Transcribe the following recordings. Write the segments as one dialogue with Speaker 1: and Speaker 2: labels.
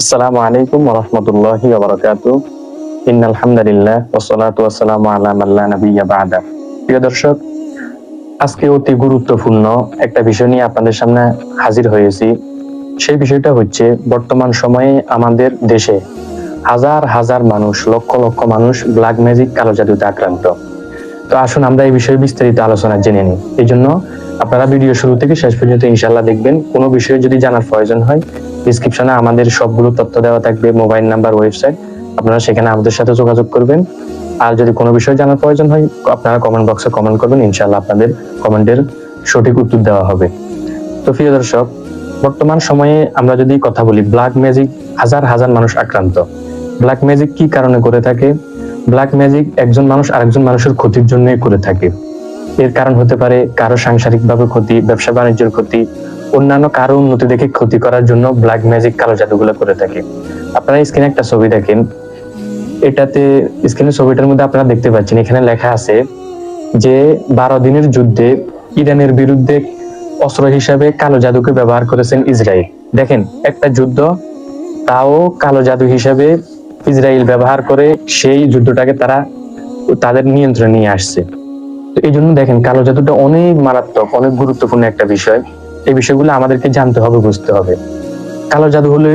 Speaker 1: আসসালামু আলাইকুম ওরহমতুল্লাহি ওবরাকাতু ইন্নাল হামদুলিল্লাহ ওয়াসসালাতু ওয়াসসালামু আলা মান লা নাবিয়্যা বা'দা। আজকে অতি গুরুত্বপূর্ণ একটা বিষয় নিয়ে আপনাদের সামনে হাজির হয়েছি। সেই বিষয়টা হচ্ছে, বর্তমান সময়ে আমাদের দেশে হাজার হাজার মানুষ, লক্ষ লক্ষ মানুষ ব্ল্যাক ম্যাজিক, কালো জাদুতে আক্রান্ত। তো আসুন আমরা এই বিষয়ে বিস্তারিত আলোচনা জেনে নিই। এই জন্য আপনারা ভিডিও শুরু থেকে শেষ পর্যন্ত ইনশাল্লাহ দেখবেন। কোনো বিষয়ে যদি জানার প্রয়োজন হয় ডিসক্রিপশনে আমাদের সবগুলো তথ্য দেওয়া থাকবে মোবাইল নাম্বার ওয়েবসাইট আপনারা সেখানে আমাদের সাথে যোগাযোগ করবেন। আর যদি কোনো বিষয় জানার প্রয়োজন হয়, আপনারা কমেন্ট বক্সে কমেন্ট করবেন ইনশাল্লাহ আপনাদের কমেন্টের সঠিক উত্তর দেওয়া হবে। তো প্রিয় দর্শক, বর্তমান সময়ে আমরা যদি কথা বলি ব্ল্যাক ম্যাজিক হাজার হাজার মানুষ আক্রান্ত। ব্ল্যাক ম্যাজিক কি কারণে করে থাকে? ব্ল্যাক ম্যাজিক একজন মানুষ আরেকজন মানুষের ক্ষতির জন্যই করে থাকে। এর কারণ হতে পারে কারও সাংসারিকভাবে ক্ষতি ব্যবসা বাণিজ্যের ক্ষতি অন্যান্য কারও উন্নতি দেখে ক্ষতি করার জন্য ব্ল্যাক ম্যাজিক কালো জাদুগুলো করে থাকে। আপনারা স্ক্রিনে একটা ছবি দেখেন। এটাতে স্ক্রিনের ছবিটার মধ্যে আপনারা দেখতে পাচ্ছেন, এখানে লেখা আছে যে বারো দিনের যুদ্ধে ইরানের বিরুদ্ধে অস্ত্র হিসাবে কালো জাদুকে ব্যবহার করেছেন ইসরায়েল। দেখেন, একটা যুদ্ধ, তাও কালো জাদু হিসাবে ইসরায়েল ব্যবহার করে সেই যুদ্ধটাকে তারা তাদের নিয়ন্ত্রণে নিয়ে আসছে। এই জন্য দেখেন, কালো জাদুটা অনেক মারাত্মক, অনেক গুরুত্বপূর্ণ একটা বিষয়। এই বিষয়গুলো আমাদেরকে জানতে হবে, বুঝতে হবে। কালো জাদু হলে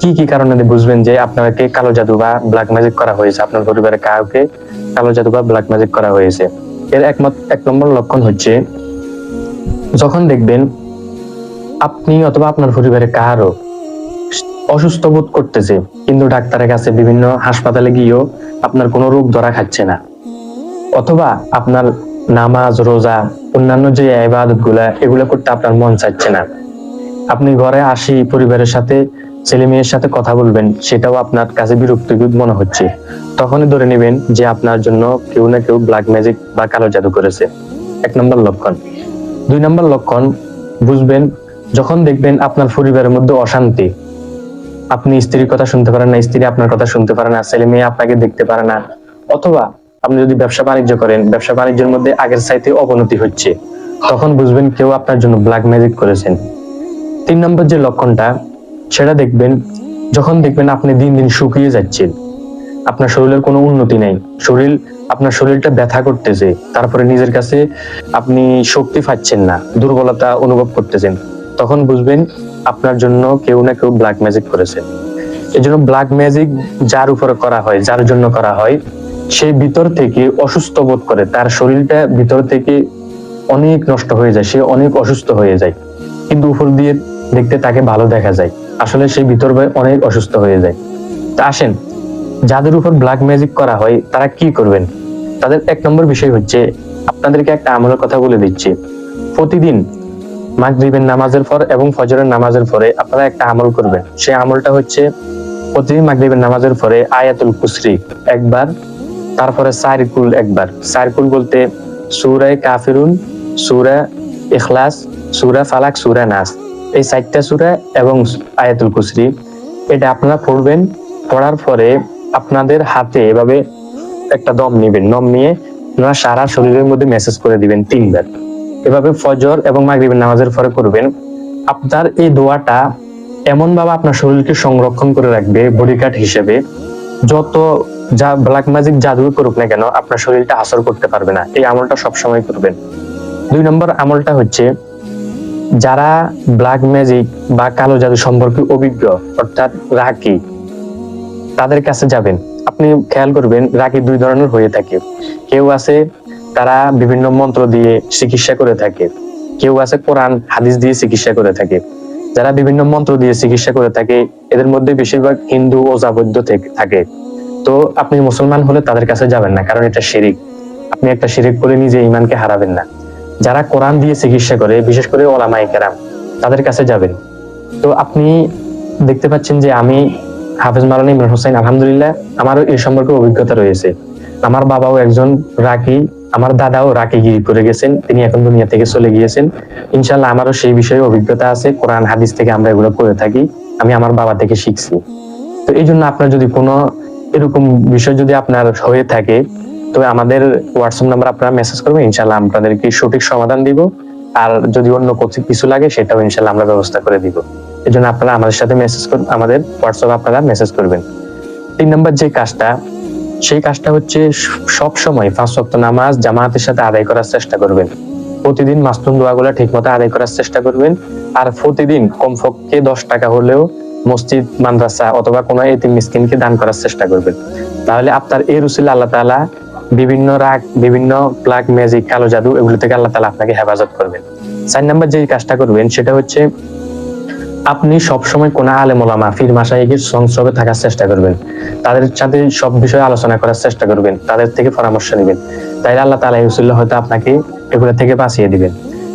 Speaker 1: কি কি কারণে বুঝবেন যে আপনাকে কালো জাদু বা ব্ল্যাক ম্যাজিক করা হয়েছে? আপনার পরিবারে কাউকে কালো জাদু বা ব্ল্যাক ম্যাজিক করা হয়েছে? এর একমাত্র এক নম্বর লক্ষণ হচ্ছে, যখন দেখবেন আপনি অথবা আপনার পরিবারে কারও অসুস্থ বোধ করতেছে, কিন্তু ডাক্তারের কাছে বিভিন্ন হাসপাতালে গিয়েও আপনার কোনো রোগ ধরা খাচ্ছে না, অথবা আপনার নামাজ, রোজা অন্যান্য যে ইবাদতগুলা এগুলো করতে আপনার মন চাচ্ছে না। আপনি ঘরে আসি পরিবারের সাথে, ছেলে মেয়ের সাথে কথা বলবেন, সেটাও আপনার কাছে বিরক্তিবোধ মনে হচ্ছে। তখনই ধরে নেবেন যে আপনার জন্য কেউ না কেউ ব্ল্যাক ম্যাজিক বা কালো জাদু করেছে। এক নম্বর লক্ষণ। দুই নম্বর লক্ষণ, বুঝবেন, যখন দেখবেন আপনার পরিবারের মধ্যে অশান্তি। আপনি স্ত্রীর কথা শুনতে পারেন না, স্ত্রী আপনার কথা শুনতে পারে না, ছেলে মেয়ে আপনাকে দেখতে পারে না। অথবা আপনি যদি ব্যবসা বাণিজ্য করেন, ব্যবসা বাণিজ্যের মধ্যে আগের চাইতে অবনতি হচ্ছে। তখন বুঝবেন কেউ আপনার জন্য ব্ল্যাক ম্যাজিক করেছেন। তিন নম্বর যে লক্ষণটা, সেটা দেখবেন, যখন দেখবেন আপনি দিন দিন শুকিয়ে যাচ্ছেন, আপনার শরীরের কোনো উন্নতি নেই। শরীর, আপনার শরীরটা ব্যথা করতেছে, তারপরে নিজের কাছে আপনি শক্তি পাচ্ছেন না, দুর্বলতা অনুভব করতেছেন, তখন বুঝবেন আপনার জন্য কেউ না কেউ ব্ল্যাক ম্যাজিক করেছে। এই জন্য ব্ল্যাক ম্যাজিক যার উপরে করা হয়, যার জন্য করা হয় সে ভিতর থেকে অসুস্থ বোধ করে। তার শরীরটা ভিতর থেকে অনেক নষ্ট হয়ে যায়, সে অনেক অসুস্থ হয়ে যায়। কিন্তু উপর দিয়ে দেখতে তাকে ভালো দেখা যায়। আসলে সে ভিতর অনেক অসুস্থ হয়ে যায়। তা আসেন, যাদের উপর ব্ল্যাক ম্যাজিক করা হয়, তারা কি করবেন? তাদের এক নম্বর বিষয় হচ্ছে, আপনাদেরকে একটা আমলের কথা বলে দিচ্ছি। প্রতিদিন মাগরিবের নামাজের পর এবং ফজরের নামাজের পরে আপনারা একটা আমল করবেন। সেই আমলটা হচ্ছে, প্রতিদিন মাগরিবের নামাজের পরে আয়াতুল কুসরি একবার তারপরে সাইরকুল একবার। সাইরকুল বলতে সুরায় কাফিরুন, সুরা ইখলাস, সুরা ফালাক, সুরা নাস। এই চারটা সুরা এবং আয়াতুল কুসরি এটা আপনারা পড়বেন। পড়ার পরে আপনাদের হাতে এভাবে একটা দম নেবেন। দম নিয়ে আপনারা সারা শরীরের মধ্যে মেসেজ করে দিবেন তিনবার। এভাবে ফজর এবং মাগরিবের নামাজের পরে করবেন। আপনার এই দোয়াটা এমন ভাবে আপনার শরীরকে সংরক্ষণ করে রাখবে বডিগার্ড হিসেবে। যত যা ব্ল্যাক ম্যাজিক জাদু করুক না কেন, আপনার শরীরটা আসর করতে পারবে না। এই আমলটা সবসময় করবেন। দুই নম্বর আমলটা হচ্ছে, যারা ব্ল্যাক ম্যাজিক বা কালো জাদু সম্পর্কে অভিজ্ঞ, অর্থাৎ রাকি, তাদের কাছে যাবেন। আপনি খেয়াল করবেন, রাকি দুই ধরনের হয়ে থাকে। কেউ আছে, তারা বিভিন্ন মন্ত্র দিয়ে চিকিৎসা করে থাকে। কেউ আছে কোরআন, হাদিস দিয়ে চিকিৎসা করে থাকে। যারা বিভিন্ন মন্ত্র দিয়ে চিকিৎসা করে থাকে, এদের মধ্যে বেশিরভাগ হিন্দু ও জাবৈদ্য থাকে তো আপনি মুসলমান হলে তাদের কাছে যাবেন না, কারণ এটা শিরিক। আপনি একটা শিরিক করে নিজে ইমানকে হারাবেন না। যারা কোরআন দিয়ে চিকিৎসা করে, বিশেষ করে ওলামাই কেরাম, তাদের কাছে যাবেন। তো আপনি দেখতে পাচ্ছেন যে আমি হাফেজ মারানি ইমরান হোসেন, আলহামদুলিল্লাহ, আমারও এই সম্পর্কে অভিজ্ঞতা রয়েছে। আমার বাবাও একজন রাকি আমার দাদাও রাকি গিরি করে গেছেন, তিনি এখন দুনিয়া থেকে চলে গিয়েছেন। ইনশাল্লাহ আমারও সেই বিষয়ে অভিজ্ঞতা আছে, কোরআন, হাদিস থেকে আমরা এগুলো করে থাকি, আমি আমার বাবা থেকে শিখছি। তো এই জন্য আপনার যদি কোনো এরকম বিষয় যদি আপনার হয়ে থাকে তো আমাদের হোয়াটসঅ্যাপ নাম্বার আপনারা মেসেজ করবেন ইনশাল্লাহ আপনাদেরকে সঠিক সমাধান দিব। আর যদি অন্য কিছু লাগে, সেটাও ইনশাল্লাহ আমরা ব্যবস্থা করে দিব। এই জন্য আপনারা আমাদের সাথে মেসেজ করুন আমাদের হোয়াটসঅ্যাপ আপনারা মেসেজ করবেন। তিন নম্বর যে কাজটা সেই কাজটা হচ্ছে সব সময় পাঁচ ওয়াক্ত নামাজ জামাতের সাথে আদায় করার চেষ্টা করবেন। প্রতিদিন মাস্তুন দোয়াগুলো ঠিক মতো আদায় করার চেষ্টা করবেন। আর প্রতিদিন কমপক্ষে দশ টাকা হলেও মসজিদ, মাদ্রাসা অথবা কোনো এতিম মিসকিনকে দান করার চেষ্টা করবেন। তাহলে আপনার এই রুসিল আল্লাহ তাআলা বিভিন্ন রাগ, বিভিন্ন প্লাগ, ম্যাজিক, কালো জাদু এগুলো থেকে আল্লাহ তালা আপনাকে হেফাজত করবেন। চার নাম্বার যে কাজটা করবেন সেটা হচ্ছে আপনি সবসময় কোন আলেম ওলামা ফির মাসাইকের সংস্রবে থাকার চেষ্টা করবেন। তাদের সাথে সব বিষয়ে আলোচনা করার চেষ্টা করবেন। তাদের থেকে পরামর্শ নেবেন। তাইলে আল্লাহ তালা ইউসুল্লাহ হয়তো আপনাকে এগুলো থেকে বাঁচিয়ে দিবেন।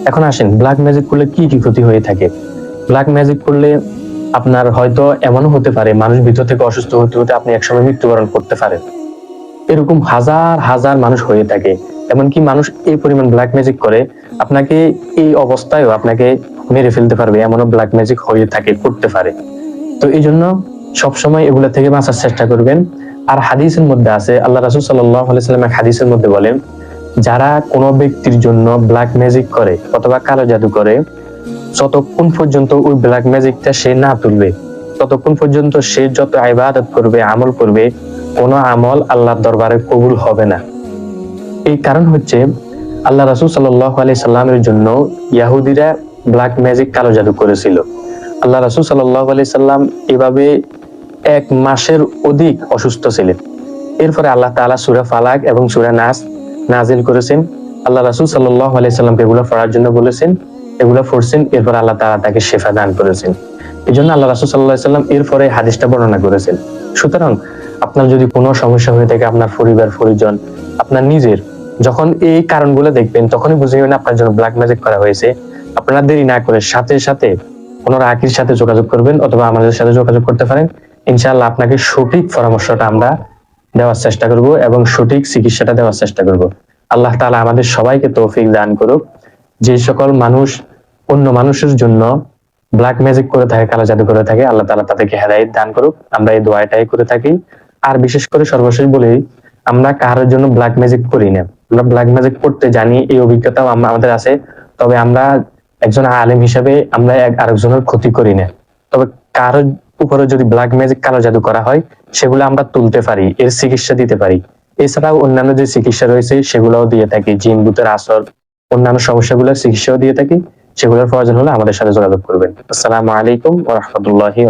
Speaker 1: এখন আসেন ব্ল্যাক ম্যাজিক করলে কি কি ক্ষতি হয়ে থাকে? ব্ল্যাক ম্যাজিক করলে আপনার হয়তো এমনও হতে পারে, মানুষ ভিতর থেকে অসুস্থ হতে হতে আপনি একসময় মৃত্যুবরণ করতে পারেন। এরকম হাজার হাজার মানুষ হয়ে থাকে। এমনকি মানুষ এই পরিমাণ ব্ল্যাক ম্যাজিক করে, আপনাকে এই অবস্থায়ও আপনাকে মেরে ফেলতে পারবে, এমনও ব্ল্যাক ম্যাজিক হয়ে থাকে, করতে পারে। তো এই জন্য সবসময় এগুলা থেকে বাঁচার চেষ্টা করবেন। আর হাদিসের মধ্যে আছে, আল্লাহ রাসুল সাল্লাম এক হাদিসের মধ্যে বলেন, যারা কোনো ব্যক্তির জন্য ব্ল্যাক ম্যাজিক করে অথবা কালো জাদু করে, যতক্ষণ পর্যন্ত ওই ব্ল্যাক ম্যাজিকটা সে না তুলবে, ততক্ষণ পর্যন্ত সে যত ইবাদত করবে, আমল করবে, কোনো আমল আল্লাহর দরবারে কবুল হবে না। এই কারণ হচ্ছে, আল্লাহ রাসুল সাল্লাহ আলি সাল্লামের জন্য ইয়াহুদিরা ব্ল্যাক ম্যাজিক কালো জাদু করেছিল। আল্লাহ রাসুল সাল্লাহ আলি সাল্লাম এভাবে এক মাসের অধিক অসুস্থ ছিলেন। এরপরে আল্লাহ তাআলা সুরা ফালাক এবং সুরা নাস নাজিল করেছেন। আল্লাহ রাসুল সাল্লাহ আলি সাল্লামকে এগুলো পড়ার জন্য বলেছেন, এগুলো পড়ছেন, এরপর আল্লাহ তাআলা তাকে শেফা দান করেছেন। এই জন্য আল্লাহ রাসুল সাল্লাহ সাল্লাম এরপরে হাদিসটা বর্ণনা করেছেন। সুতরাং আপনার যদি কোনো সমস্যা হয়ে থাকে, আপনার পরিবার, পরিজন, আপনার নিজের, যখন এই কারণগুলো দেখবেন, তখনই বুঝে নেবেন আপনার জন্য ব্ল্যাক ম্যাজিক করা হয়েছে। আপনারা দেরি না করে সাথে সাথে কোনো রাকির সাথে যোগাযোগ করবেন অথবা আমাদের সাথে যোগাযোগ করতে পারেন। ইনশাআল্লাহ আপনাকে সঠিক পরামর্শটা আমরা দেওয়ার চেষ্টা করব এবং সঠিক চিকিৎসাটা দেওয়ার চেষ্টা করব। আল্লাহ তাআলা আমাদের সবাইকে তৌফিক দান করুক। যে সকল মানুষ, অন্য মানুষের জন্য ব্ল্যাক ম্যাজিক করে থাকে, কালো জাদু করে থাকে, আল্লাহ তাআলা তাদেরকে হেদায়েত দান করুক। আমরা এই দোয়াটাই করে থাকি। আর বিশেষ করে সর্বশেষ বলি, আমরা কারোর জন্য ব্ল্যাক ম্যাজিক করি না। আমরা ব্ল্যাক ম্যাজিক করতে জানি, এই অভিজ্ঞতাও আমাদের আছে। তবে আমরা একজন আলেম হিসেবে আমরা আরেকজনের ক্ষতি করি না। তবে কারও উপরে যদি ব্ল্যাক ম্যাজিক কালো জাদু করা হয়, সেগুলো আমরা তুলতে পারি, এর চিকিৎসা দিতে পারি। এছাড়াও অন্যান্য যে চিকিৎসা রয়েছে, সেগুলোও দিয়ে থাকি, জিন বুতের আসর, অন্যান্য সমস্যাগুলোর চিকিৎসাও দিয়ে থাকি, সেগুলোর প্রয়োজন হলে আমাদের সাথে যোগাযোগ করবেন। আসসালামু আলাইকুম রাহমাতুল্লাহি